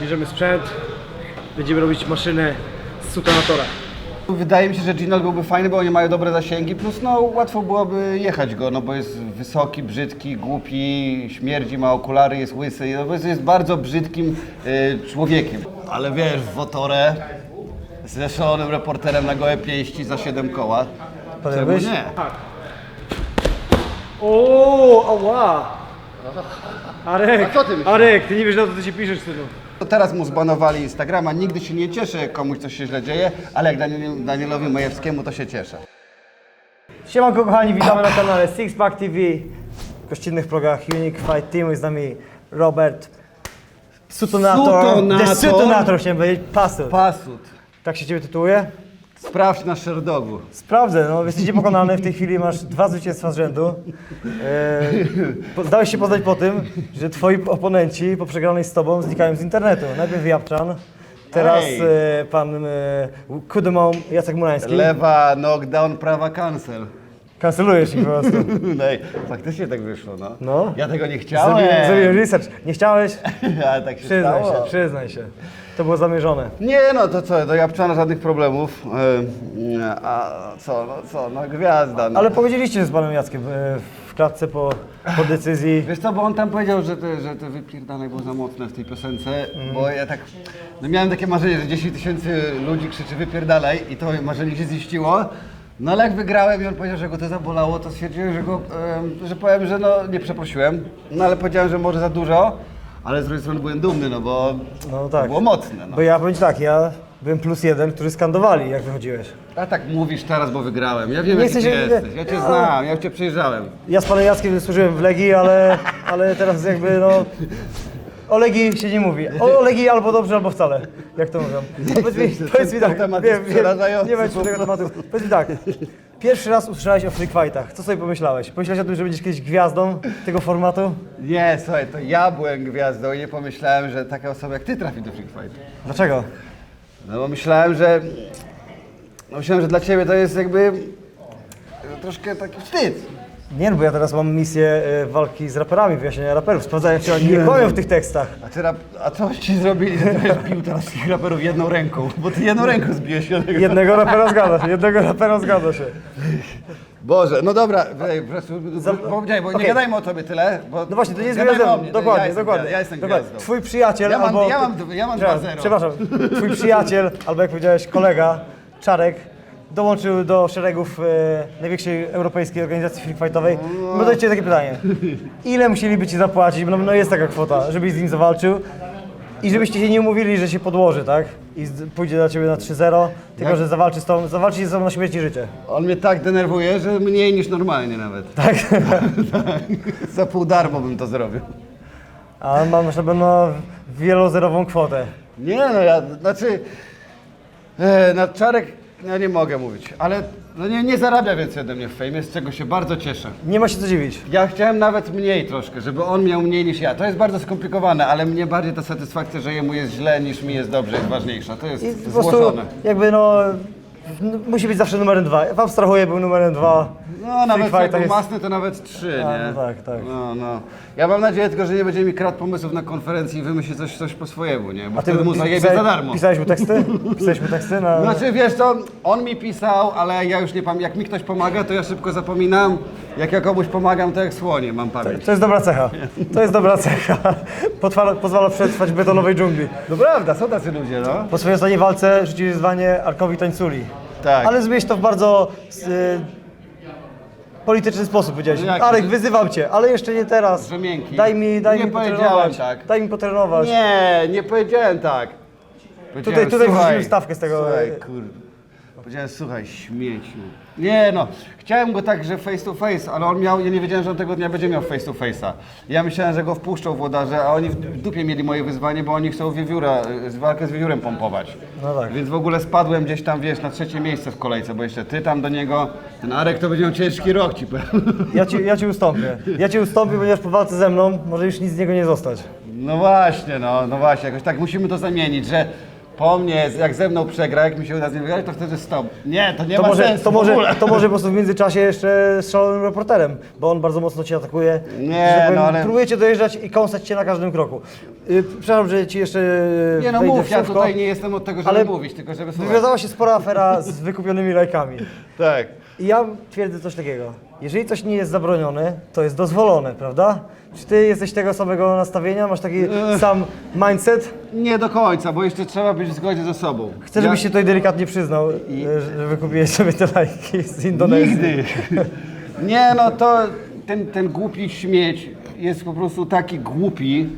bierzemy sprzęt, będziemy robić maszynę z sutonatora. Wydaje mi się, że Ginol byłby fajny, bo oni mają dobre zasięgi, plus no łatwo byłoby jechać go, no bo jest wysoki, brzydki, głupi, śmierdzi, ma okulary, jest łysy, no bo jest, jest bardzo brzydkim y, człowiekiem. Ale wiesz, w Wotorę ze szalonym reporterem na gołe pięści za 7 koła. Czemu Podjęłbyś? nie? O, ała! Arek, A co ty myślisz? Arek, ty nie wiesz na co ty się piszesz, synu. To Teraz mu zbanowali Instagrama, nigdy się nie cieszę, jak komuś coś się źle dzieje, ale jak Daniel, Danielowi Majewskiemu to się cieszę. Siemanko kochani, witamy na kanale Sixpack TV. W gościnnych progach Unique Fight Team jest z nami Robert Sutonator. Sutonator. The Sutonator chciałem powiedzieć, Pasut. Pasut, Tak się ciebie tytułuje? Sprawdź na Sherdogu. Sprawdzę, no jesteś niepokonany, w tej chwili masz dwa zwycięstwa z rzędu. Eee, po- dałeś się poznać po tym, że twoi oponenci po przegranej z tobą znikają z internetu. Najpierw Japczan, teraz Ej. e, pan e, Kudymą Jacek Murański. Lewa, knockdown, prawa, cancel. Kancelujesz ich po prostu. No i faktycznie tak wyszło, no. No. Ja tego nie chciałem. Zrobiłem, zrobiłem research. Nie chciałeś? Ale tak się Przyznaj stało. się, przyznaj się. To było zamierzone. Nie no, to co, do Japczana żadnych problemów. A co, no co, no gwiazda. No. Ale powiedzieliście z panem Jackiem e, w klatce po, po decyzji. Wiesz co, bo on tam powiedział, że te, że te wypierdalaj było za mocne w tej piosence, Mhm. bo ja tak, no miałem takie marzenie, że 10 tysięcy ludzi krzyczy wypierdalaj i to marzenie się ziściło. No ale jak wygrałem i on powiedział, że go to zabolało, to stwierdziłem, że go, em, że powiem, że no nie przeprosiłem, no ale powiedziałem, że może za dużo, ale z drugiej strony byłem dumny, no bo No tak. było mocne. No. Bo ja powiem ci tak, ja byłem plus jeden, który skandowali, jak wychodziłeś. A tak mówisz teraz, bo wygrałem. Ja wiem, Nie jaki chcę ty się- jesteś. Ja cię znam, ja cię przejrzałem. Ja z panem Jackiem służyłem w Legii, ale, ale teraz jakby no... O Legii się nie mówi. O, o Legii albo dobrze, albo wcale. Jak to mówią. A Powiedz mi, powiedz tak, temat wiem, wiem, nie będzie po tego tematu. Powiedz mi tak, pierwszy raz usłyszałeś o freak fightach. Co sobie pomyślałeś? Pomyślałeś o tym, że będziesz kiedyś gwiazdą tego formatu? Nie, słuchaj, to ja byłem gwiazdą i nie pomyślałem, że taka osoba jak ty trafi do Freak Fight. Dlaczego? No bo myślałem, że... No myślałem, że dla ciebie to jest jakby... Troszkę taki wstyd. Nie, no bo ja teraz mam misję e, walki z raperami, wyjaśnienia raperów. Sprawdzałem, czy oni nie kłamią w tych tekstach. A, ty rap... A co ci zrobili, że ty bił teraz tych raperów jedną ręką? Bo ty jedną ręką zbiłeś jednego. Jednego rapera zgadza się, jednego rapera zgadza się. Boże, no dobra, ej, po prostu, bo, nie, bo nie Okej. gadajmy o tobie tyle, bo... No właśnie, to nie jest gadajmy o mnie, Dokładnie, ja jestem dokładnie. Ja jestem dokładnie. gwiazdą. Twój przyjaciel Ja mam- albo... ja mam- ja mam Przepraszam, 2-0. Przepraszam, twój przyjaciel, albo jak powiedziałeś kolega, Czarek, dołączył do szeregów e, największej europejskiej organizacji free fightowej. Mam do Ciebie takie pytanie. Ile musieliby Ci zapłacić, no, no jest taka kwota, żebyś z nim zawalczył i żebyście się nie umówili, że się podłoży, tak? I z, pójdzie dla Ciebie na 3-0, tylko Jak? że zawalczy z Tobą, zawalczy z Tobą na śmierć i życie. On mnie tak denerwuje, że mniej niż normalnie nawet. Tak? Za pół darmo bym to zrobił. A masz na pewno wielozerową kwotę. Nie no, ja, znaczy, e, na czarek ja nie mogę mówić, ale no nie, nie zarabia więcej ode mnie w fejmie, z czego się bardzo cieszę. Nie ma się co dziwić. Ja chciałem nawet mniej troszkę, żeby on miał mniej niż ja. To jest bardzo skomplikowane, ale mnie bardziej ta satysfakcja, że jemu jest źle niż mi jest dobrze jest ważniejsza. To jest I po prostu złożone. jakby no, musi być zawsze numerem dwa. W Abstrahuję był numerem dwa. No nawet jak był jest- masny to nawet trzy, A, nie? no tak, tak. No, no. Ja mam nadzieję tylko, że nie będzie mi kradł pomysłów na konferencji i wymyśli coś, coś po swojemu, nie? Bo A ty wtedy mu zajebie za darmo. Pisałeś mu teksty? Pisałeś mu teksty na... Znaczy wiesz co, on mi pisał, ale ja już nie pamiętam, jak mi ktoś pomaga, to ja szybko zapominam. Jak ja komuś pomagam, to jak słonie mam pamięć. To jest dobra cecha. To jest dobra cecha. Potwa- pozwala przetrwać betonowej dżungli. No prawda, są tacy ludzie, no. Po swojej ostatniej walce rzuciłeś wyzwanie Arkowi Tańculi. Tak. Ale zrobiłeś to w bardzo y, polityczny sposób, powiedziałeś. No jak? Arek, wyzywam cię, ale jeszcze nie teraz. Że miękki. Daj mi, daj Nie mi powiedziałem potrenować. tak. Daj mi potrenować. Nie, nie powiedziałem tak. Powiedziałem, tutaj słuchaj, wrzuciłem stawkę z tego, Słuchaj, e, kurde. Powiedziałem, słuchaj, śmieciu. Nie no, chciałem go tak, że face to face, ale on miał, ja nie wiedziałem, że on tego dnia będzie miał face to face'a. Ja myślałem, że go wpuszczą włodarze, a oni w dupie mieli moje wyzwanie, bo oni chcą wiewióra, y, walkę z wiewiórem pompować. No tak. Więc w ogóle spadłem gdzieś tam, wiesz, na trzecie miejsce w kolejce, bo jeszcze ty tam do niego, ten Arek to będzie miał ciężki rok, ci powiem. Ja ci, ja ci ustąpię. Ja ci ustąpię, ponieważ po walce ze mną może już nic z niego nie zostać. No właśnie, no, no właśnie, jakoś tak musimy to zamienić, że po mnie, jak ze mną przegra, jak mi się uda z nim wygrać, to wtedy stop. Nie, to nie To ma może, sensu to, w może, to może po prostu w międzyczasie jeszcze z szalonym reporterem, bo on bardzo mocno cię atakuje. Nie, Że powiem, no ale- Próbuje cię dojeżdżać i kąsać cię na każdym kroku. Yy, przepraszam, że ci jeszcze Nie no wejdę mów, w ja słówko, tutaj nie jestem od tego, żeby ale mówić, tylko żeby słuchać. Wywiązała się spora afera z wykupionymi lajkami. Tak. I ja twierdzę coś takiego. Jeżeli coś nie jest zabronione, to jest dozwolone, prawda? Czy ty jesteś tego samego nastawienia? Masz taki sam mindset? Nie do końca, bo jeszcze trzeba być w zgodzie ze sobą. Chcę, żebyś się tutaj delikatnie przyznał, I- że- że wykupiłeś sobie te lajki z Indonezji. Nigdy. Nie no, to ten, ten głupi śmieć jest po prostu taki głupi,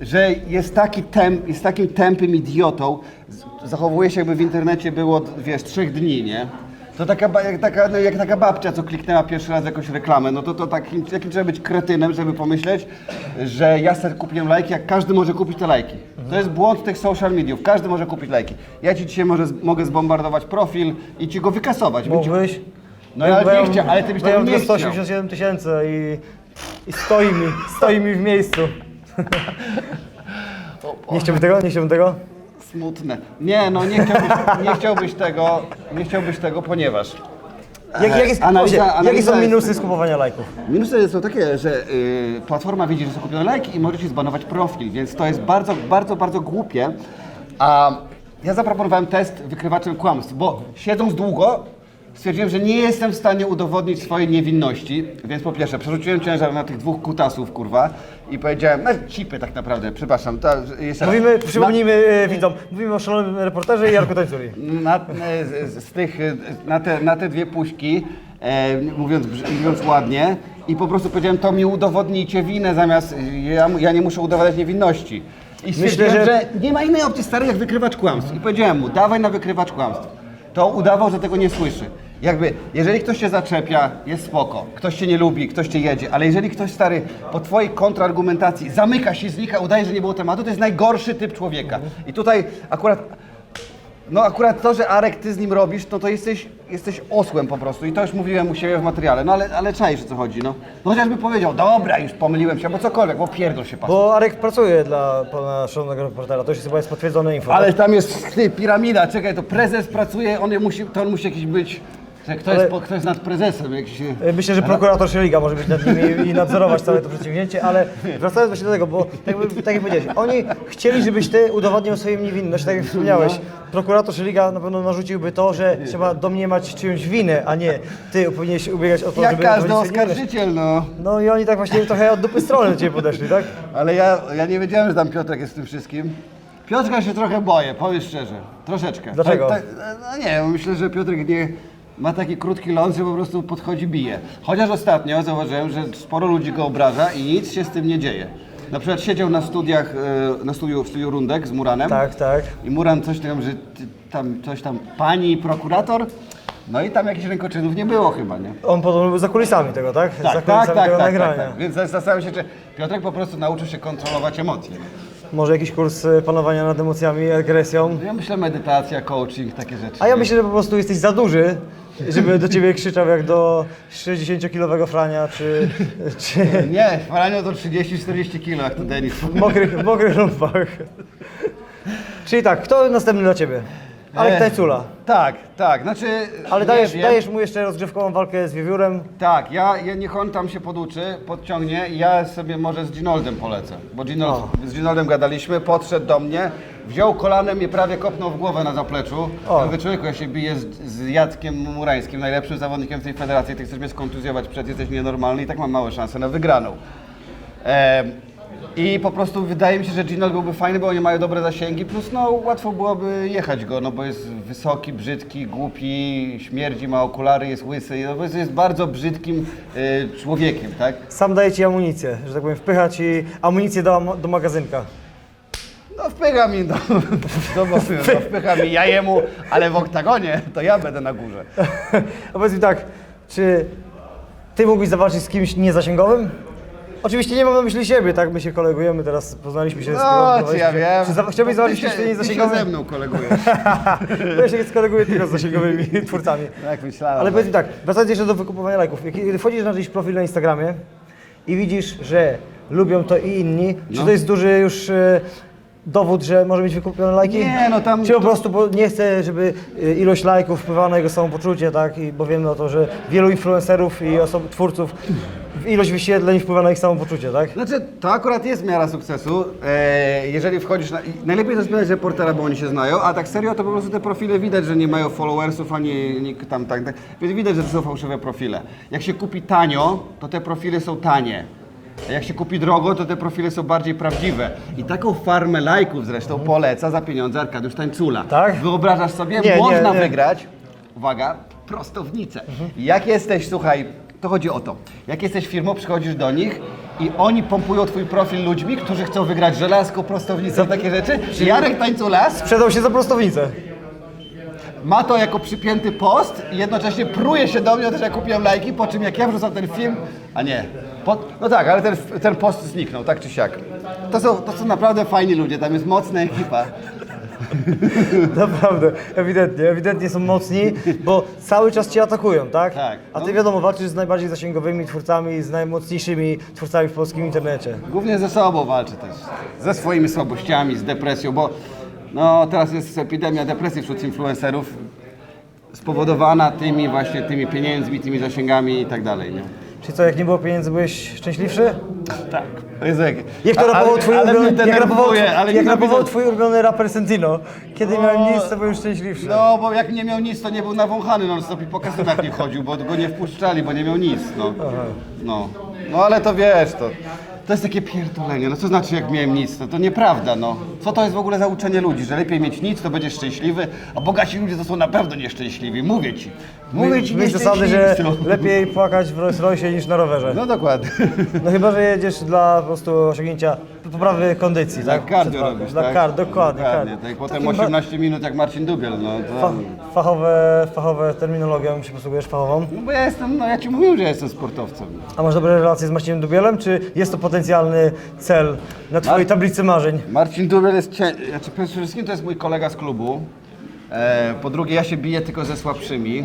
że jest, taki temp, jest takim tępym idiotą. Z- Zachowuje się jakby w internecie było, wiesz, trzech dni, nie? To taka, ba- jak, taka, no, jak taka babcia, co kliknęła pierwszy raz jakąś reklamę, no to, to takim, jakim trzeba być kretynem, żeby pomyśleć, że ja sobie kupiłem lajki, jak każdy może kupić te lajki. To jest błąd tych social mediów, każdy może kupić lajki. Ja ci dzisiaj może, mogę zbombardować profil i ci go wykasować. Ci- Mógłbyś? no ja nie chciałem, ale ty byś tego nie tylko chciał. 187 tysięcy i, i stoi mi, stoi mi w miejscu. Nie chciałbyś tego? Nie chciałbym tego? Smutne. Nie, no nie chciałbyś, nie chciałbyś tego, nie chciałbyś tego, ponieważ Jak, jak jest, Analiza- powiedzcie, jakie analiza są jest minusy tego. z kupowania lajków? minusy są takie, że y, platforma widzi, że są kupione lajki i może ci zbanować profil, więc to jest bardzo, bardzo, bardzo głupie. A ja zaproponowałem test wykrywaczem kłamstw, bo siedząc długo stwierdziłem, że nie jestem w stanie udowodnić swojej niewinności, więc po pierwsze przerzuciłem ciężar na tych dwóch kutasów, kurwa, i powiedziałem, no cipy tak naprawdę, przepraszam, to jeszcze raz. Mówimy, przypomnijmy e, widzom, mówimy o szalonym reporterze i Jarku Tańculi. Na, e, z, z tych, e, na, te, na te dwie puśki, e, mówiąc, brz- mówiąc ładnie, i po prostu powiedziałem, to mi udowodnijcie winę, zamiast e, ja, ja nie muszę udowadniać niewinności. I stwierdziłem, że- że... nie ma innej opcji stary jak wykrywacz kłamstw. I powiedziałem mu, dawaj na wykrywacz kłamstw. To udawał, że tego nie słyszy. Jakby, jeżeli ktoś cię zaczepia, jest spoko. Ktoś cię nie lubi, ktoś cię jedzie, ale jeżeli ktoś stary po twojej kontrargumentacji zamyka się, znika, udaje, że nie było tematu, to jest najgorszy typ człowieka. I tutaj akurat no akurat to, że Arek, ty z nim robisz, no to jesteś, jesteś osłem po prostu i to już mówiłem u siebie w materiale, no ale, ale czaisz o co chodzi, no. No chociażby powiedział, dobra, już pomyliłem się, albo cokolwiek, bo pierdol się pas. Bo Arek pracuje dla pana szalonego reportera, to już chyba jest potwierdzone info. Ale tak? tam jest ty, piramida, czekaj, to prezes pracuje, on musi, to on musi jakiś być, kto, jest, po- kto jest nad prezesem, jakiś... E, Myślę, że prokurator Szeliga może być nad nimi i nadzorować całe to przedsięwzięcie, ale wracając właśnie do tego, bo tak, jakby- tak jak powiedziałeś, oni chcieli, żebyś ty udowodnił swoją niewinność, tak jak wspomniałeś. Prokurator Szeliga na pewno narzuciłby to, że trzeba domniemać czyjąś winę, a nie ty powinieneś ubiegać o to, Jak żeby każdy udowodnić swoją niewinność. oskarżyciel, no. No i oni tak właśnie trochę od dupy strony do ciebie podeszli, tak? Ale ja, ja nie wiedziałem, że tam Piotrek jest w tym wszystkim. Piotrka się trochę boję, powiem szczerze. Troszeczkę. Dlaczego? Tak, tak, no nie, myślę, że Piotrek nie ma taki krótki ląd, że po prostu podchodzi, bije. Chociaż ostatnio zauważyłem, że sporo ludzi go obraża i nic się z tym nie dzieje. Na przykład siedział na studiach, e, na studiu, w studiu Rundek z Muranem. Tak, tak. I Muran coś tam, że ty, tam, coś tam, pani prokurator. No i tam jakichś rękoczynów nie było chyba, nie? On podobno był za kulisami tego, tak? za Tak, kulisami tak, tak, tego tak, tak, nagrania. tak. Więc zastanawiam się, czy Piotrek po prostu nauczył się kontrolować emocje. Może jakiś kurs e, panowania nad emocjami, agresją. Ja myślę medytacja, coaching, takie rzeczy. A ja myślę, że po prostu jesteś za duży, żeby do ciebie krzyczał jak do 60-kilowego Frania, czy, czy Nie, Franio to 30-40 kilo, jak to Denis. w mokrych, w mokrych lumpach. Czyli tak, kto następny dla ciebie? Alek E, Tajcula. Tak, tak, znaczy... Ale nie dajesz, wiem. dajesz mu jeszcze rozgrzewkową walkę z wiewiórem. Tak, ja, ja niech on tam się poduczy, podciągnie i ja sobie może z Ginoldem polecę. Bo Ginold, O. z Ginoldem gadaliśmy, podszedł do mnie, wziął kolanem, mnie prawie kopnął w głowę na zapleczu. O. Ja mówię, człowieku, ja się biję z, z Jackiem Murańskim, najlepszym zawodnikiem w tej federacji, ty chcesz mnie skontuzjować przed, jesteś nienormalny i tak mam małe szanse na wygraną. Em, I po prostu wydaje mi się, że Ginold byłby fajny, bo oni mają dobre zasięgi, plus no łatwo byłoby jechać go, no bo jest wysoki, brzydki, głupi, śmierdzi, ma okulary, jest łysy, no bo jest, jest bardzo brzydkim y, człowiekiem, tak? Sam daje ci amunicję, że tak powiem, wpycha ci amunicję do, do magazynka. No wpycha mi, no, no, bo, no wpycha mi, ja jemu, ale w oktagonie to ja będę na górze. A powiedz mi tak, czy ty mógłbyś zawalczyć z kimś niezasięgowym? Oczywiście nie mam na myśli siebie, tak? My się kolegujemy, teraz poznaliśmy się. No, czy ja wiem. Czy za, chciałbyś zawalczyć z Ty kimś się- ty się ze mną kolegujesz. Ja się skoleguję tylko z zasięgowymi twórcami. Tak myślałem. Ale powiedz mi tak, wracając jeszcze do wykupowania lajków. Kiedy wchodzisz na jakiś profil na Instagramie i widzisz, że lubią to i inni, czy No. to jest duży już e, dowód, że może mieć wykupione lajki? Nie, no tam- Czy po prostu bo nie chce, żeby y, ilość lajków wpływała na jego samopoczucie, tak? I bo wiemy o to, że wielu influencerów i osób, twórców, ilość wyświetleń wpływa na ich samopoczucie, tak? Znaczy, to akurat jest miara sukcesu. E, jeżeli wchodzisz na... i Najlepiej to spytać reportera, bo oni się znają, a tak serio to po prostu te profile widać, że nie mają followersów, ani nikt tam tak, tak. Więc widać, że to są fałszywe profile. Jak się kupi tanio, to te profile są tanie. A jak się kupi drogo, to te profile są bardziej prawdziwe. I taką farmę lajków zresztą poleca za pieniądze Arkadiusz Tańcula. Tak? Wyobrażasz sobie? Nie, nie, Można nie. wygrać, uwaga, prostownicę. Jak jesteś, słuchaj, to chodzi o to. Jak jesteś firmą, przychodzisz do nich i oni pompują twój profil ludźmi, którzy chcą wygrać żelazko, prostownicę, takie rzeczy. Jarek Tańcula Sprzedał się za prostownicę. ma to jako przypięty post i jednocześnie pruje się do mnie, że ja kupiłem lajki, po czym jak ja wrzucam ten film, a nie. Po, no tak, ale ten, ten post zniknął, tak czy siak. To są, to są naprawdę fajni ludzie, tam jest mocna ekipa. Naprawdę, ewidentnie, ewidentnie są mocni, bo cały czas cię atakują, tak? Tak, A ty no. wiadomo, walczysz z najbardziej zasięgowymi twórcami, z najmocniejszymi twórcami w polskim internecie. Głównie ze sobą walczy też. Ze swoimi słabościami, z depresją, bo no, teraz jest epidemia depresji wśród influencerów spowodowana tymi właśnie tymi pieniędzmi, tymi zasięgami i tak dalej. Nie? Czyli co, jak nie było pieniędzy, byłeś szczęśliwszy? Tak. Jezu, jak, Jak to rapował twój ale ulubiony, jak rapował, ale jak twój ulubiony raper Sentino? Kiedy miałem nic, to byłem szczęśliwszy. No, bo jak nie miał nic, to nie był nawąchany non stop i po kasynach nie chodził, bo go nie wpuszczali, bo nie miał nic, no. No, no ale to wiesz, to, to jest takie pierdolenie, no co znaczy jak miałem nic, no to nieprawda, no. Co to jest w ogóle za uczenie ludzi, że lepiej mieć nic, to będziesz szczęśliwy, a bogaci ludzie to są na pewno nieszczęśliwi, mówię ci. Mówię ci, Myśl zasady, że lepiej płakać w Rolls Royce niż na rowerze. No dokładnie. No chyba, że jedziesz dla po prostu osiągnięcia poprawy kondycji, Dla tak? cardio Przed- robisz, Dla tak? kar, dokładnie, Dokładnie, tak, potem Takim ba- 18 minut jak Marcin Dubiel, no to... Fa fachowe, fachowe terminologią się posługujesz fachową. No bo ja jestem, no ja ci mówiłem, że ja jestem sportowcem. A masz dobre relacje z Marcinem Dubielem, czy jest to potencjalny cel na twojej tablicy marzeń? Marcin Dubiel jest cię... znaczy przede wszystkim to jest mój kolega z klubu. E, po drugie ja się biję tylko ze słabszymi.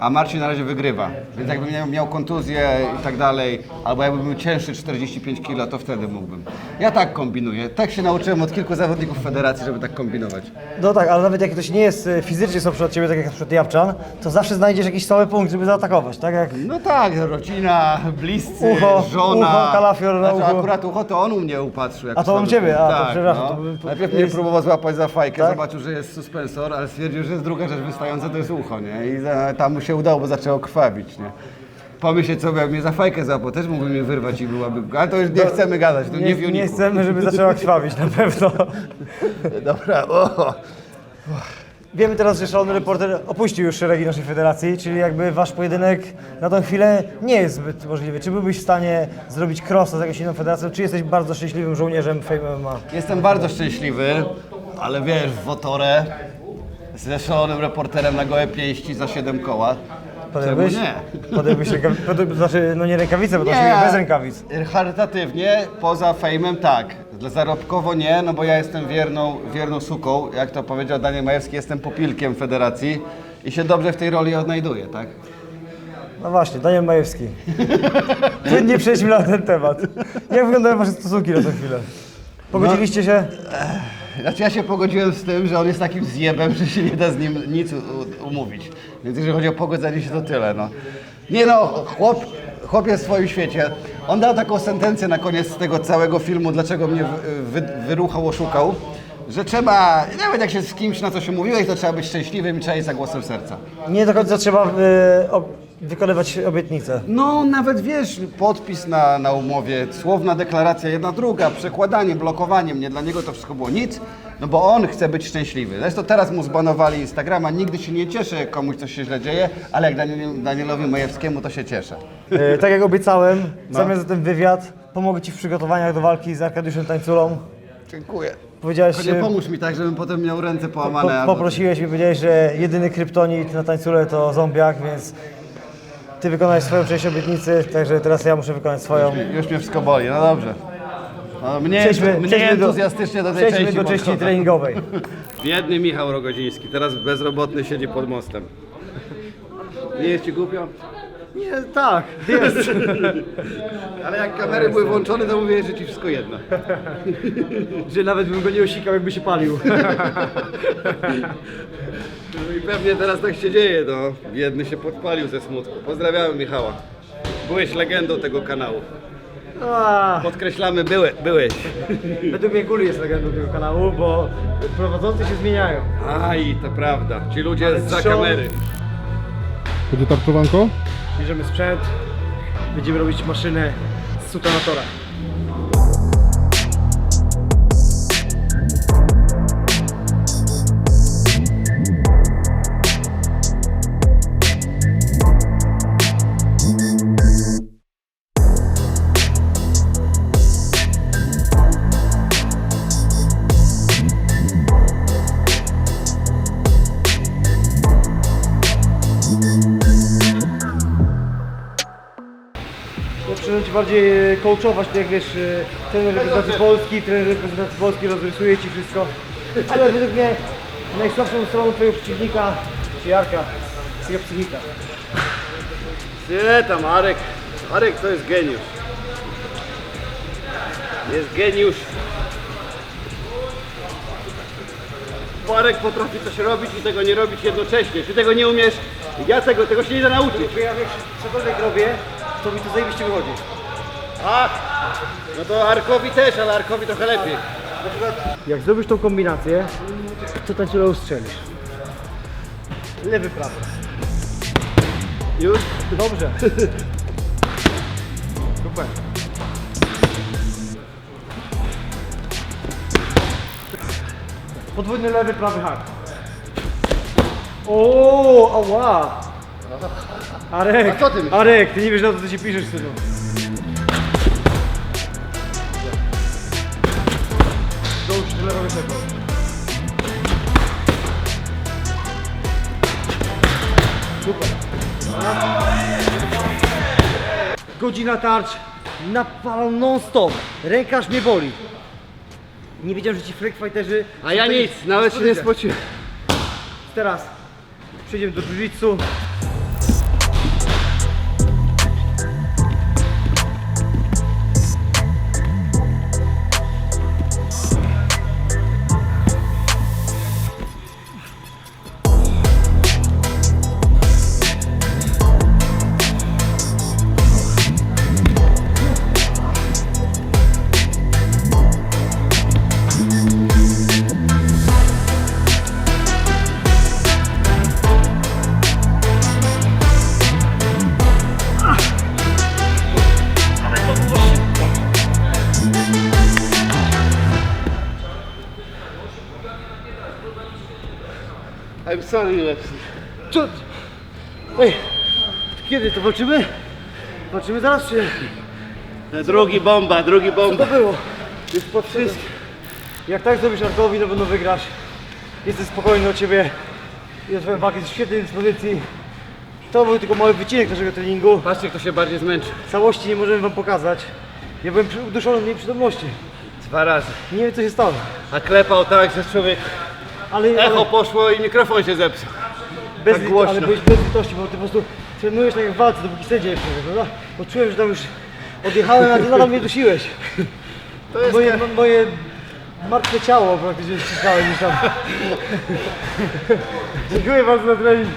A Marcin na razie wygrywa. Więc jakbym miał, miał kontuzję i tak dalej, albo jakbym był cięższy 45 kg, to wtedy mógłbym. Ja tak kombinuję. Tak się nauczyłem od kilku zawodników federacji, żeby tak kombinować. No tak, ale nawet jak ktoś nie jest e, fizycznie słabszy od ciebie, tak jak na przykład Japczan, to zawsze znajdziesz jakiś słaby punkt, żeby zaatakować, tak jak... No tak, rodzina, bliscy, Ucho, żona. ucho, kalafior na znaczy, uchu. akurat ucho to on u mnie upatrzył. jak A to on słaby ciebie, a, to tak, przepraszam, No. to bym- Najpierw mnie jest- próbował złapać za fajkę, Tak? zobaczył, że jest suspensor, ale stwierdził, że jest druga rzecz wystająca, to jest ucho, nie? I za, tam mu się udało, bo zaczęło krwawić, nie? Pomyśleć sobie, jak mnie za fajkę złapał, też mógłby mnie wyrwać i byłaby... Ale to już nie chcemy gadać, to nie, Nie, w nie chcemy, żeby zaczęła krwawić, na pewno. Dobra, o. Wiemy teraz, że szalony reporter opuścił już szeregi naszej federacji, czyli jakby wasz pojedynek na tą chwilę nie jest zbyt możliwy. Czy byłbyś w stanie zrobić crossa z jakąś inną federacją, czy jesteś bardzo szczęśliwym żołnierzem Fame MMA? Jestem bardzo szczęśliwy, ale wiesz, w Wotorę ze szalonym reporterem na gołe pięści za 7 koła. Czemu nie? Podejmujesz rękawice, podej- znaczy, no nie rękawice, bo to Nie. bez rękawic. Charytatywnie, poza fejmem tak. Dla zarobkowo nie, no bo ja jestem wierną, wierną suką. Jak to powiedział Daniel Majewski, jestem pupilkiem federacji i się dobrze w tej roli odnajduję, tak? No właśnie, Daniel Majewski. Płynnie przejdźmy na ten temat. Jak wyglądają wasze stosunki na tę chwilę? Pogodziliście się? Znaczy ja się pogodziłem z tym, że on jest takim zjebem, że się nie da z nim nic umówić. Więc jeżeli chodzi o pogodzenie się, to tyle, no. Nie no, chłop, chłop jest w swoim świecie. On dał taką sentencję na koniec tego całego filmu, dlaczego mnie wy, wy, wyruchał, oszukał, że trzeba, nawet jak się z kimś na co się mówiłeś, to trzeba być szczęśliwym i trzeba iść za głosem serca. Nie do końca trzeba y, ob- wykonywać obietnice. No, nawet wiesz, podpis na, na umowie, słowna deklaracja, jedna druga, przekładanie, blokowanie mnie, dla niego to wszystko było nic, no bo on chce być szczęśliwy. Zresztą teraz mu zbanowali Instagrama, nigdy się nie cieszę, jak komuś coś się źle dzieje, ale jak Daniel, Danielowi Majewskiemu, to się cieszę. Y, tak jak obiecałem, w zamian za ten wywiad pomogę ci w przygotowaniach do walki z Arkadiuszem Tańculą. Dziękuję. Powiedziałeś, y, pomóż mi tak, żebym potem miał ręce po, połamane. albo- poprosiłeś mi, powiedziałeś, że jedyny kryptonit na Tańcule to zombiak, więc ty wykonałeś swoją część obietnicy, także teraz ja muszę wykonać swoją. Już mnie wszystko boli, no dobrze. No, mnie, Przejdźmy, mnie przejdźmy do, entuzjastycznie do tej przejdźmy części do części podchodzę. treningowej. Biedny Michał Rogodziński, teraz bezrobotny siedzi pod mostem. Nie jest ci głupio? Nie, tak, jest. Ale jak kamery były włączone, to mówię, że ci wszystko jedno. Że nawet bym go nie osikał, jakby się palił. No i pewnie teraz tak się dzieje, no. Biedny się podpalił ze smutku. Pozdrawiamy Michała. Byłeś legendą tego kanału. A, Podkreślamy, były, byłeś. według mnie Guli jest legendą tego kanału, bo prowadzący się zmieniają. Aj, to prawda. Ci ludzie za trzon- kamery. Będzie tarczowanko? Bierzemy sprzęt, będziemy robić maszynę z sutanatora. Coachować, tak jak wiesz, e, trener reprezentacji Polski, trener reprezentacji Polski rozrysuje Ci wszystko. Ale według mnie najsłabszą stroną Twojego przeciwnika, czy Jarka, jest jego psychika. Nie tam, Arek. Arek to jest geniusz. Jest geniusz. Arek potrafi coś robić i tego nie robić jednocześnie. Ty tego nie umiesz, ja tego, tego się nie da nauczyć. Ja wiesz, cokolwiek robię, to mi to zajebiście wychodzi. Ach, no to Arkowi też, ale Arkowi trochę lepiej. Jak zrobisz tą kombinację, to tańculę ustrzelisz. Lewy, prawy. Już? Dobrze. Super. Podwójny lewy, prawy hak. O, ała! Arek, A co ty myślisz? Arek, ty nie wiesz na co ty się piszesz, synu. Godzina tarcz, napalam non stop. Rękarz mnie boli. Nie wiedziałem, że ci freak fighterzy... A ja nic, nawet się nie spociłem. Teraz przejdziemy do jiu-jitsu. I'm sorry, UFC. Co? Ej, kiedy to walczymy? Walczymy zaraz czy... Drugi bomba, drugi Co bomba. to było? Jest pod wszystkim. Jak tak zrobisz Arkowi, na pewno wygrasz. Jestem spokojny o Ciebie. I o Twoją walkę jest w świetnej dyspozycji. To był tylko mały wycinek naszego treningu. Patrzcie, kto się bardziej zmęczy. Całości nie możemy Wam pokazać. Ja byłem przy- uduszony w nieprzytomności. Dwa razy. Nie wiem co się stało. A klepał tak, że człowiek... Ale, Echo ale, poszło i mikrofon się zepsuł. bez, tak głośno. ale byłeś bez litości, bo Ty po prostu trenujesz tak jak w walce, dopóki sędzia przyjdzie, prawda? Bo czułem, że tam już odjechałem, a Ty nadal mnie dusiłeś. To jest Moje, mo- moje martwe ciało praktycznie ściskałem niż tam. Dziękuję bardzo za trening.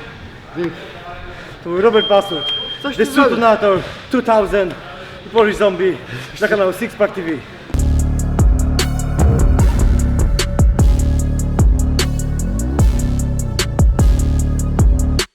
To był Robert Pasur. Coś The. Sutunator 2000 i Polish Zombie na kanale Six Pack TV.